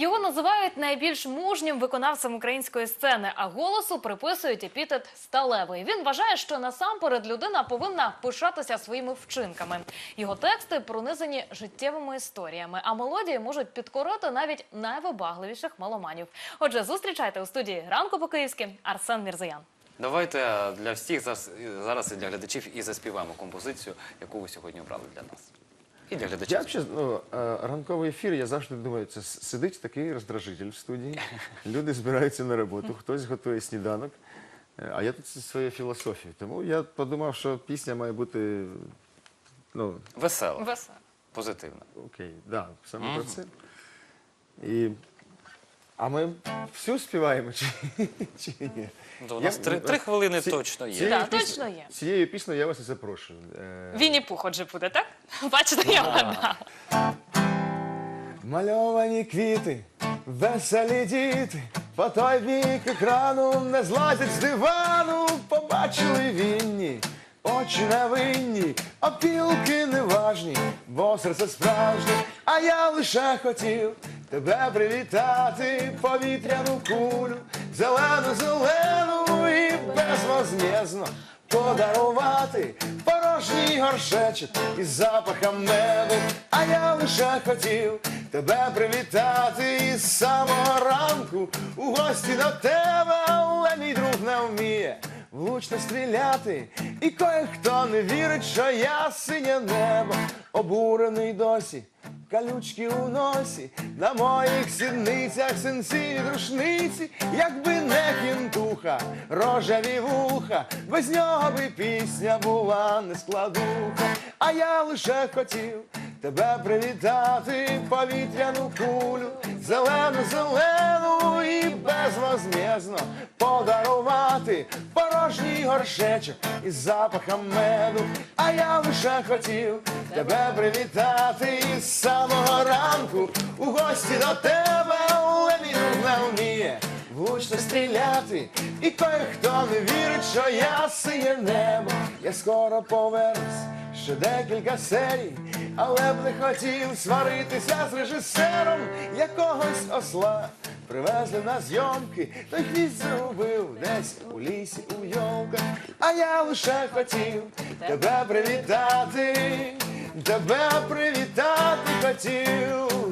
Його називають найбільш мужнім виконавцем української сцени, а голосу приписують епітет сталевий. Він вважає, що насамперед людина повинна пишатися своїми вчинками. Його тексти пронизані життєвими історіями, а мелодії можуть підкорити навіть найвибагливіших меломанів. Отже, зустрічайте у студії ранку по київськи Арсен Мірзаян. Давайте для всіх зараз, зараз і для глядачів і заспіваємо композицію, яку ви сьогодні обрали для нас. І для глядачів. Я взагалі, ну, е, ранковий ефір, я завжди думаю, це с- сидить такий роздражитель в студії. Люди збираються на роботу, хтось готує сніданок. е, А я тут зі своєю філософією. Тому я подумав, що пісня має бути. Ну, Весело, Весело. позитивно. окей, да, саме про це. І... А ми всю співаємо чи, чи ні? Ну, у нас три- три хвилини точно є. цією Так, піс- точно є. Цією піснею я вас і запрошую. Е, Вінні Пух, отже, буде, так? Бачите, я вгадала. Мальовані квіти, веселі діти, по той бік екрану не злазять з дивану, побачили вінні, очі невинні, опілки неважні, бо серце справжнє, а я лише хотів тебе привітати, повітряну кулю, зелену, зелену і безвозмєзно подарувати порожній горшечок із запахом меду, а я лише хотів тебе привітати із самого ранку у гості до тебе, але мій друг не вміє влучно стріляти, і кое-хто не вірить, що я синє небо, обурений досі. Калючки у носі, на моїх сідницях синці рушниці, якби не кінтуха, рожеві вуха, без нього би пісня була не складуха, а я лише хотів тебе привітати, повітряну кулю, зелену, зелену і безвозмєзно подарувати порожній горшечок із запахом меду, а я лише хотів тебе привітати із самого ранку. У гості до тебе, але він не вміє влучно стріляти, і кое-хто не вірить, що я сиє небо, я скоро повернусь, ще декілька серій, але б не хотів сваритися з режисером якогось осла. Привезли на зйомки, той хвіст загубив десь у лісі у йолках, а я лише хотів тебе привітати, тебе привітати хотів.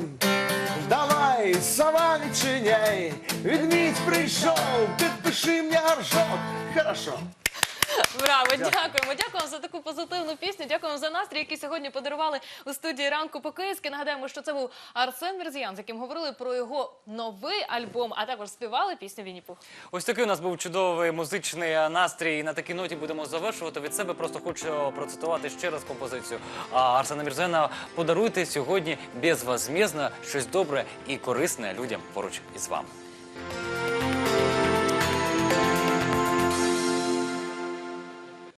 Давай, сама відчиняй, відмідь прийшов, підпиши мені горшок. Хорошо. Браво, дякуємо. Дякуємо за таку позитивну пісню. Дякуємо за настрій, який сьогодні подарували у студії ранку по київськи Нагадаємо, що це був Арсен Мірзіян, з яким говорили про його новий альбом, а також співали пісню Вінні Пух. Ось такий у нас був чудовий музичний настрій. І на такій ноті будемо завершувати. Від себе просто хочу процитувати ще раз композицію. А Арсена Мірзена подаруйте сьогодні безвозмездно щось добре і корисне людям поруч із вами.